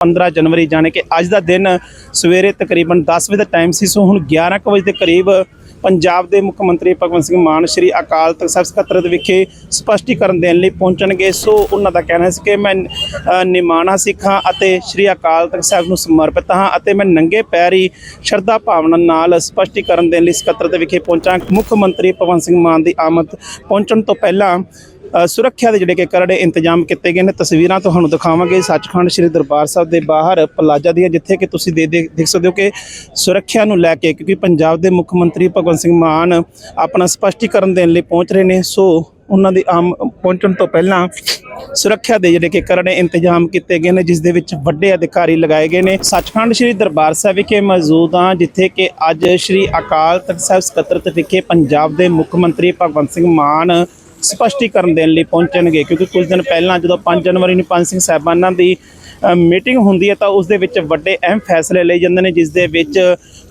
15 ਜਨਵਰੀ ਜਾਣੇ ਕਿ ਅੱਜ ਦਾ ਦਿਨ ਸਵੇਰੇ ਤਕਰੀਬਨ 10 ਵਜੇ ਦਾ ਟਾਈਮ ਸੀ। ਸੋ ਹੁਣ 11 ਕੁ ਵਜੇ ਦੇ ਕਰੀਬ ਪੰਜਾਬ ਦੇ ਮੁੱਖ ਮੰਤਰੀ ਭਗਵੰਤ ਸਿੰਘ ਮਾਨ ਸ਼੍ਰੀ ਅਕਾਲ ਤਖਤ ਸਾਹਿਬ ਸਕੱਤਰਤ ਵਿਖੇ ਸਪਸ਼ਟੀਕਰਨ ਦੇਣ ਲਈ ਪਹੁੰਚਣਗੇ। ਸੋ ਉਹਨਾਂ ਦਾ ਕਹਿਣਾ ਸੀ ਕਿ ਮੈਂ ਅ, ਨਿਮਾਣਾ ਸਿੱਖਾਂ ਅਤੇ ਸ਼੍ਰੀ ਅਕਾਲ ਤਖਤ ਸਾਹਿਬ ਨੂੰ ਸਮਰਪਿਤ ਹਾਂ ਅਤੇ ਮੈਂ ਨੰਗੇ ਪੈਰ ਹੀ ਸ਼ਰਧਾ ਭਾਵਨਾ ਨਾਲ ਸਪਸ਼ਟੀਕਰਨ ਦੇਣ ਲਈ ਸਕੱਤਰਤ ਵਿਖੇ ਪਹੁੰਚਾਂ। ਮੁੱਖ ਮੰਤਰੀ ਭਗਵੰਤ ਸਿੰਘ ਮਾਨ ਦੀ ਆਮਦ ਪਹੁੰਚਣ ਤੋਂ ਪਹਿਲਾਂ ਸੁਰੱਖਿਆ ਦੇ ਜਿਹੜੇ ਕਿ ਕਰੜੇ ਇੰਤਜ਼ਾਮ ਕੀਤੇ ਗਏ ਨੇ, ਤਸਵੀਰਾਂ ਤੁਹਾਨੂੰ ਦਿਖਾਵਾਂਗੇ। ਸੱਚਖੰਡ ਸ੍ਰੀ ਦਰਬਾਰ ਸਾਹਿਬ ਦੇ ਬਾਹਰ ਪਲਾਜ਼ਾ ਦੀਆਂ, ਜਿੱਥੇ ਕਿ ਤੁਸੀਂ ਦੇ ਦੇਖ ਸਕਦੇ ਹੋ ਕਿ ਸੁਰੱਖਿਆ ਨੂੰ ਲੈ ਕੇ, ਕਿਉਂਕਿ ਪੰਜਾਬ ਦੇ ਮੁੱਖ ਮੰਤਰੀ ਭਗਵੰਤ ਸਿੰਘ ਮਾਨ ਆਪਣਾ ਸਪਸ਼ਟੀਕਰਨ ਦੇਣ ਲਈ ਪਹੁੰਚ ਰਹੇ ਨੇ। ਸੋ, ਉਹਨਾਂ ਦੇ ਆਮ ਪਹੁੰਚਣ ਤੋਂ ਪਹਿਲਾਂ ਸੁਰੱਖਿਆ ਦੇ ਜਿਹੜੇ ਕਿ ਕਰੜੇ ਇੰਤਜ਼ਾਮ ਕੀਤੇ ਗਏ ਨੇ, ਜਿਸ ਦੇ ਵਿੱਚ ਵੱਡੇ ਅਧਿਕਾਰੀ ਲਗਾਏ ਗਏ ਨੇ। ਸੱਚਖੰਡ ਸ੍ਰੀ ਦਰਬਾਰ ਸਾਹਿਬ ਵਿਖੇ ਮੌਜੂਦ ਹਾਂ, ਜਿੱਥੇ ਕਿ ਅੱਜ ਸ੍ਰੀ ਅਕਾਲ ਤਖਤ ਸਾਹਿਬ ਸਕੱਤਰਤ ਵਿਖੇ ਪੰਜਾਬ ਦੇ ਮੁੱਖ ਮੰਤਰੀ ਭਗਵੰਤ ਸਿੰਘ ਮਾਨ ਸਪਸ਼ਟੀਕਰਨ ਦੇਣ ਲਈ ਪਹੁੰਚਣਗੇ, ਕਿਉਂਕਿ ਕੁਝ ਦਿਨ ਪਹਿਲਾਂ ਜਦੋਂ 5 ਜਨਵਰੀ ਨੂੰ ਪੰਜ ਸਿੰਘ ਸਾਹਿਬਾਨਾਂ ਦੀ ਮੀਟਿੰਗ ਹੁੰਦੀ ਹੈ ਤਾਂ ਉਸ ਦੇ ਵਿੱਚ ਵੱਡੇ ਅਹਿਮ ਫੈਸਲੇ ਲਏ ਜਾਂਦੇ ਨੇ, ਜਿਸ ਦੇ ਵਿੱਚ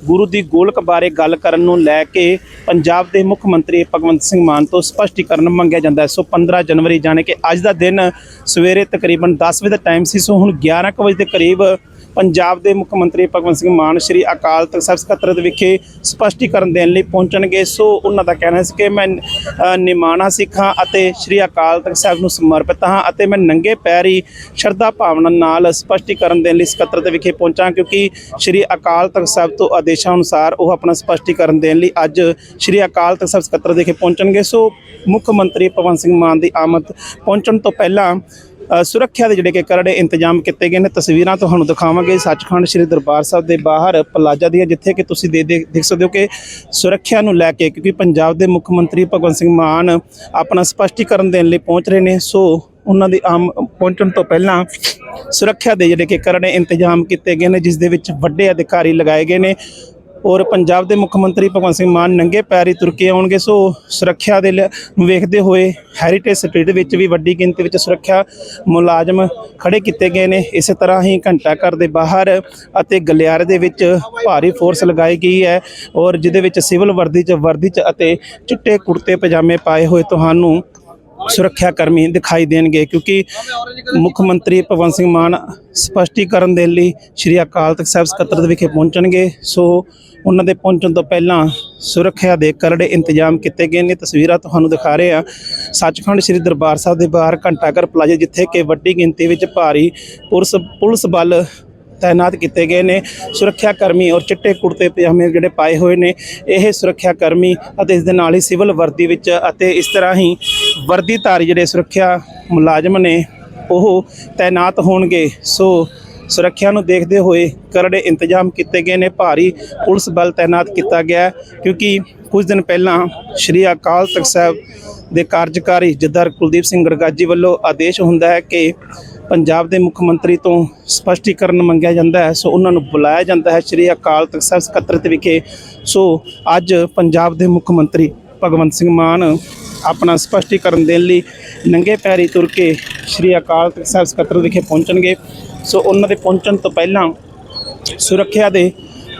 ਗੁਰੂ ਦੀ ਗੋਲਕ ਬਾਰੇ ਗੱਲ ਕਰਨ ਨੂੰ ਲੈ ਕੇ ਪੰਜਾਬ ਦੇ ਮੁੱਖ ਮੰਤਰੀ ਭਗਵੰਤ ਸਿੰਘ ਮਾਨ ਤੋਂ ਸਪਸ਼ਟੀਕਰਨ ਮੰਗਿਆ ਜਾਂਦਾ ਹੈ। ਸੋ 15 ਜਨਵਰੀ ਜਾਣੇ ਕਿ ਅੱਜ ਦਾ ਦਿਨ ਸਵੇਰੇ ਤਕਰੀਬਨ 10 ਵਜੇ ਦਾ ਟਾਈਮ ਸੀ, ਸੋ ਹੁਣ 11 ਕੁ ਵਜੇ ਦੇ ਕਰੀਬ ਪੰਜਾਬ ਦੇ ਮੁੱਖ ਮੰਤਰੀ ਭਗਵੰਤ ਸਿੰਘ ਮਾਨ ਸ਼੍ਰੀ ਅਕਾਲ ਤਖਤ ਸਾਹਿਬ ਸਕੱਤਰਤ ਵਿਖੇ ਸਪਸ਼ਟੀਕਰਨ ਦੇਣ ਲਈ ਪਹੁੰਚਣਗੇ। ਸੋ ਉਹਨਾਂ ਦਾ ਕਹਿਣਾ ਸੀ ਕਿ ਮੈਂ ਅ, ਨਿਮਾਣਾ ਸਿੱਖਾਂ ਅਤੇ ਸ਼੍ਰੀ ਅਕਾਲ ਤਖਤ ਸਾਹਿਬ ਨੂੰ ਸਮਰਪਿਤ ਹਾਂ ਅਤੇ ਮੈਂ ਨੰਗੇ ਪੈਰ ਹੀ ਸ਼ਰਧਾ ਭਾਵਨਾ ਨਾਲ ਸਪਸ਼ਟੀਕਰਨ ਦੇਣ ਲਈ ਸਕੱਤਰਤ ਵਿਖੇ ਪਹੁੰਚਾਂ ਕਿਉਂਕਿ ਸ਼੍ਰੀ ਅਕਾਲ ਤਖਤ ਸਾਹਿਬ ਤੋਂ ਆਦੇਸ਼ਾਂ ਅਨੁਸਾਰ ਉਹ ਆਪਣਾ ਸਪਸ਼ਟੀਕਰਨ ਦੇਣ ਲਈ ਅੱਜ ਸ਼੍ਰੀ ਅਕਾਲ ਤਖਤ ਸਾਹਿਬ ਸਕੱਤਰ ਵਿਖੇ ਪਹੁੰਚਣਗੇ। ਸੋ ਮੁੱਖ ਮੰਤਰੀ ਭਗਵੰਤ ਸਿੰਘ ਮਾਨ ਦੀ ਆਮਦ ਪਹੁੰਚਣ ਤੋਂ ਪਹਿਲਾਂ ਸੁਰੱਖਿਆ ਦੇ ਜਿਹੜੇ ਕਿ ਕਰੜੇ ਇੰਤਜ਼ਾਮ ਕੀਤੇ ਗਏ ਨੇ, ਤਸਵੀਰਾਂ ਤੁਹਾਨੂੰ ਦਿਖਾਵਾਂਗੇ। ਸੱਚਖੰਡ ਸ੍ਰੀ ਦਰਬਾਰ ਸਾਹਿਬ ਦੇ ਬਾਹਰ ਪਲਾਜ਼ਾ ਦੀਆਂ, ਜਿੱਥੇ ਕਿ ਤੁਸੀਂ ਦੇ ਦੇਖ ਸਕਦੇ ਹੋ ਕਿ ਸੁਰੱਖਿਆ ਨੂੰ ਲੈ ਕੇ, ਕਿਉਂਕਿ ਪੰਜਾਬ ਦੇ ਮੁੱਖ ਮੰਤਰੀ ਭਗਵੰਤ ਸਿੰਘ ਮਾਨ ਆਪਣਾ ਸਪਸ਼ਟੀਕਰਨ ਦੇਣ ਲਈ ਪਹੁੰਚ ਰਹੇ ਨੇ। ਸੋ, ਉਹਨਾਂ ਦੇ ਆਮ ਪਹੁੰਚਣ ਤੋਂ ਪਹਿਲਾਂ ਸੁਰੱਖਿਆ ਦੇ ਜਿਹੜੇ ਕਿ ਕਰੜੇ ਇੰਤਜ਼ਾਮ ਕੀਤੇ ਗਏ ਨੇ, ਜਿਸ ਦੇ ਵਿੱਚ ਵੱਡੇ ਅਧਿਕਾਰੀ ਲਗਾਏ ਗਏ ਨੇ। ਔਰ ਪੰਜਾਬ ਦੇ ਮੁੱਖ ਮੰਤਰੀ ਭਗਵੰਤ ਸਿੰਘ ਮਾਨ ਨੰਗੇ ਪੈਰੀ ਤੁਰ ਕੇ ਆਉਣਗੇ, ਸੋ ਸੁਰੱਖਿਆ ਦੇ ਲ- ਵੇਖਦੇ ਹੋਏ ਹੈਰੀਟੇਜ ਸਟਰੀਟ ਵਿੱਚ ਵੀ ਵੱਡੀ ਗਿਣਤੀ ਵਿੱਚ ਸੁਰੱਖਿਆ ਮੁਲਾਜ਼ਮ ਖੜੇ ਕੀਤੇ ਗਏ ਨੇ। ਇਸੇ ਤਰ੍ਹਾਂ ਹੀ ਘੰਟਾ ਘਰ ਦੇ ਬਾਹਰ ਅਤੇ ਗਲਿਆਰੇ ਦੇ ਵਿੱਚ ਭਾਰੀ ਫੋਰਸ ਲਗਾਈ ਗਈ ਹੈ ਔਰ ਜਿਹਦੇ ਵਿੱਚ ਸਿਵਲ ਵਰਦੀ 'ਚ ਵਰਦੀ 'ਚ ਅਤੇ ਚਿੱਟੇ ਕੁੜਤੇ, ਪਜਾਮੇ ਪਾਏ ਹੋਏ ਤੁਹਾਨੂੰ ਸੁਰੱਖਿਆ ਕਰਮੀ ਦਿਖਾਈ ਦੇਣਗੇ ਕਿਉਂਕਿ ਮੁੱਖ ਮੰਤਰੀ ਭਗਵੰਤ ਸਿੰਘ ਮਾਨ ਸਪਸ਼ਟੀਕਰਨ ਦੇ ਲਈ ਸ਼੍ਰੀ ਅਕਾਲ ਤਖਤ ਸਾਹਿਬ ਸਕੱਤਰ ਵਿਖੇ ਪਹੁੰਚਣਗੇ। ਸੋ ਉਹਨਾਂ ਦੇ ਪਹੁੰਚਣ ਤੋਂ ਪਹਿਲਾਂ ਸੁਰੱਖਿਆ ਦੇ ਕਰੜੇ ਇੰਤਜ਼ਾਮ ਕੀਤੇ ਗਏ ਨੇ। ਤਸਵੀਰਾਂ ਤੁਹਾਨੂੰ ਦਿਖਾ ਰਹੇ ਆ ਸੱਚਖੰਡ ਸ੍ਰੀ ਦਰਬਾਰ ਸਾਹਿਬ ਦੇ ਬਾਹਰ ਘੰਟਾਘਰ ਪਲਾਜ਼ਾ ਜਿੱਥੇ ਕਿ ਵੱਡੀ ਗਿਣਤੀ ਵਿੱਚ ਭਾਰੀ ਪੁਲਿਸ ਪੁਲਿਸ ਬਲ ਤਾਇਨਾਤ ਕੀਤੇ ਗਏ ਨੇ। ਸੁਰੱਖਿਆ ਕਰਮੀ ਔਰ ਚਿੱਟੇ ਕੁੜਤੇ ਪਜਾਮੇ ਜਿਹੜੇ ਪਾਏ ਹੋਏ ਨੇ। ਇਹ ਸੁਰੱਖਿਆ ਕਰਮੀ ਅਤੇ ਇਸ ਦੇ ਨਾਲ ਹੀ ਸਿਵਲ ਵਰਦੀ ਵਿੱਚ ਅਤੇ ਇਸ ਤਰ੍ਹਾਂ ਹੀ ਵਰਦੀਧਾਰੀ ਜਿਹੜੇ ਸੁਰੱਖਿਆ ਮੁਲਾਜ਼ਮ ਨੇ, ਉਹ ਤਾਇਨਾਤ ਹੋਣਗੇ। ਸੋ ਸੁਰੱਖਿਆ ਨੂੰ ਦੇਖਦੇ ਹੋਏ ਕਰੜੇ ਇੰਤਜ਼ਾਮ ਕੀਤੇ ਗਏ ਨੇ। ਭਾਰੀ ਪੁਲਿਸ ਬਲ ਤਾਇਨਾਤ ਕੀਤਾ ਗਿਆ ਕਿਉਂਕਿ ਕੁਝ ਦਿਨ ਪਹਿਲਾਂ ਸ਼੍ਰੀ ਅਕਾਲ ਤਖਤ ਸਾਹਿਬ ਦੇ ਕਾਰਜਕਾਰੀ ਜਥੇਦਾਰ ਕੁਲਦੀਪ ਸਿੰਘ ਗਰਗਾਜੀ ਵੱਲੋਂ ਆਦੇਸ਼ ਹੁੰਦਾ ਹੈ ਕਿ ਪੰਜਾਬ ਦੇ ਮੁੱਖ ਮੰਤਰੀ ਤੋਂ ਸਪਸ਼ਟੀਕਰਨ ਮੰਗਿਆ ਜਾਂਦਾ ਹੈ, ਸੋ ਉਹਨਾਂ ਨੂੰ ਬੁਲਾਇਆ ਜਾਂਦਾ ਹੈ ਸ਼੍ਰੀ ਅਕਾਲ ਤਖਤ ਸਾਹਿਬ ਸਕੱਤਰਤ ਵਿਖੇ। ਸੋ ਅੱਜ ਪੰਜਾਬ ਦੇ ਮੁੱਖ ਮੰਤਰੀ ਭਗਵੰਤ ਸਿੰਘ ਮਾਨ ਆਪਣਾ ਸਪਸ਼ਟੀਕਰਨ ਦੇਣ ਲਈ ਨੰਗੇ ਪੈਰੀ ਤੁਰ ਕੇ ਸ਼੍ਰੀ ਅਕਾਲ ਤਖਤ ਸਾਹਿਬ ਸਕੱਤਰ ਵਿਖੇ ਪਹੁੰਚਣਗੇ। ਸੋ ਉਹਨਾਂ ਦੇ ਪਹੁੰਚਣ ਤੋਂ ਪਹਿਲਾਂ ਸੁਰੱਖਿਆ ਦੇ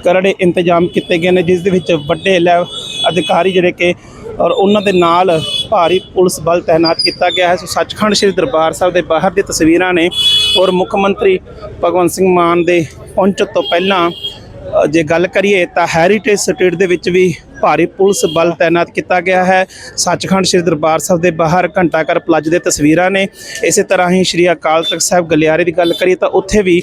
ਕਰੜੇ ਇੰਤਜ਼ਾਮ ਕੀਤੇ ਗਏ ਨੇ, ਜਿਸ ਦੇ ਵਿੱਚ ਵੱਡੇ ਲੈ ਅਧਿਕਾਰੀ ਜਿਹੜੇ ਕਿ ਔਰ ਉਹਨਾਂ ਦੇ ਨਾਲ ਭਾਰੀ ਪੁਲਿਸ ਬਲ ਤਾਇਨਾਤ ਕੀਤਾ ਗਿਆ ਹੈ। ਸੋ ਸੱਚਖੰਡ ਸ੍ਰੀ ਦਰਬਾਰ ਸਾਹਿਬ ਦੇ ਬਾਹਰ ਦੀ ਤਸਵੀਰਾਂ ਨੇ ਔਰ ਮੁੱਖ ਮੰਤਰੀ ਭਗਵੰਤ ਸਿੰਘ ਮਾਨ ਦੇ ਪਹੁੰਚਣ ਤੋਂ ਪਹਿਲਾਂ ਜੇ ਗੱਲ ਕਰੀਏ ਤਾਂ ਹੈਰੀਟੇਜ ਸਟਰੀਟ ਦੇ ਵਿੱਚ ਵੀ ਭਾਰੀ ਪੁਲਿਸ ਬਲ ਤਾਇਨਾਤ ਕੀਤਾ ਗਿਆ ਹੈ। ਸੱਚਖੰਡ ਸ੍ਰੀ ਦਰਬਾਰ ਸਾਹਿਬ ਦੇ ਬਾਹਰ ਘੰਟਾ ਘਰ ਪਲੱਜ ਦੇ ਤਸਵੀਰਾਂ ਨੇ। ਇਸੇ ਤਰ੍ਹਾਂ ਹੀ ਸ੍ਰੀ ਅਕਾਲ ਤਖਤ ਸਾਹਿਬ ਗਲਿਆਰੇ ਦੀ ਗੱਲ ਕਰੀਏ ਤਾਂ ਉੱਥੇ ਵੀ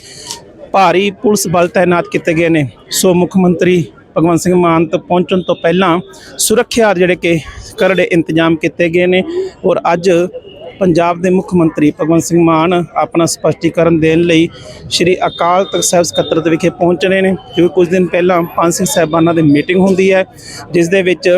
ਭਾਰੀ ਪੁਲਿਸ ਬਲ ਤਾਇਨਾਤ ਕੀਤੇ ਗਏ ਨੇ। ਸੋ ਮੁੱਖ ਮੰਤਰੀ ਭਗਵੰਤ ਸਿੰਘ ਮਾਨ ਤੋਂ ਪਹੁੰਚਣ ਤੋਂ ਪਹਿਲਾਂ ਸੁਰੱਖਿਆ ਜਿਹੜੇ ਕਿ ਕਰੜੇ ਇੰਤਜ਼ਾਮ ਕੀਤੇ ਗਏ ਨੇ ਔਰ ਅੱਜ ਪੰਜਾਬ ਦੇ ਮੁੱਖ ਮੰਤਰੀ ਭਗਵੰਤ ਸਿੰਘ ਮਾਨ ਆਪਣਾ ਸਪਸ਼ਟੀਕਰਨ ਦੇਣ ਲਈ ਸ਼੍ਰੀ ਅਕਾਲ ਤਖਤ ਸਾਹਿਬ ਸਕੱਤਰਤ ਵਿਖੇ ਪਹੁੰਚ ਰਹੇ ਨੇ, ਕਿਉਂਕਿ ਕੁਝ ਦਿਨ ਪਹਿਲਾਂ ਪੰਜ ਸਿੰਘ ਸਾਹਿਬਾਨਾਂ ਦੀ ਮੀਟਿੰਗ ਹੁੰਦੀ ਹੈ, ਜਿਸ ਦੇ ਵਿੱਚ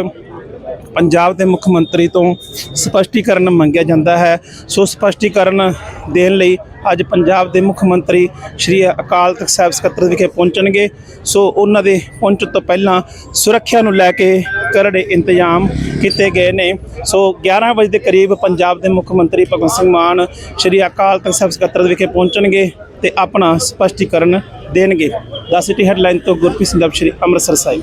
ਪੰਜਾਬ ਦੇ ਮੁੱਖ ਮੰਤਰੀ ਤੋਂ ਸਪਸ਼ਟੀਕਰਨ ਮੰਗਿਆ ਜਾਂਦਾ ਹੈ। ਸੋ ਸਪਸ਼ਟੀਕਰਨ ਦੇਣ ਲਈ ਅੱਜ ਪੰਜਾਬ ਦੇ ਮੁੱਖ ਮੰਤਰੀ ਸ਼੍ਰੀ ਅਕਾਲ ਤਖਤ ਸਾਹਿਬ ਸਕੱਤਰ ਵਿਖੇ ਪਹੁੰਚਣਗੇ। ਸੋ ਉਹਨਾਂ ਦੇ ਪਹੁੰਚਣ ਤੋਂ ਪਹਿਲਾਂ ਸੁਰੱਖਿਆ ਨੂੰ ਲੈ ਕੇ ਕਰੜੇ ਇੰਤਜ਼ਾਮ ਕੀਤੇ ਗਏ ਨੇ। ਸੋ 11 ਵਜੇ ਦੇ ਕਰੀਬ ਪੰਜਾਬ ਦੇ ਮੁੱਖ ਮੰਤਰੀ ਭਗਵੰਤ ਸਿੰਘ ਮਾਨ ਸ਼੍ਰੀ ਅਕਾਲ ਤਖਤ ਸਾਹਿਬ ਸਕੱਤਰ ਵਿਖੇ ਪਹੁੰਚਣਗੇ ਤੇ ਆਪਣਾ ਸਪਸ਼ਟੀਕਰਨ ਦੇਣਗੇ। ਦਾ ਸਿਟੀ ਹੈਡਲਾਈਨ ਤੋਂ ਗੁਰਪ੍ਰੀਤ ਸਿੰਘ ਸ਼੍ਰੀ ਅੰਮ੍ਰਿਤਸਰ ਸਾਹਿਬ।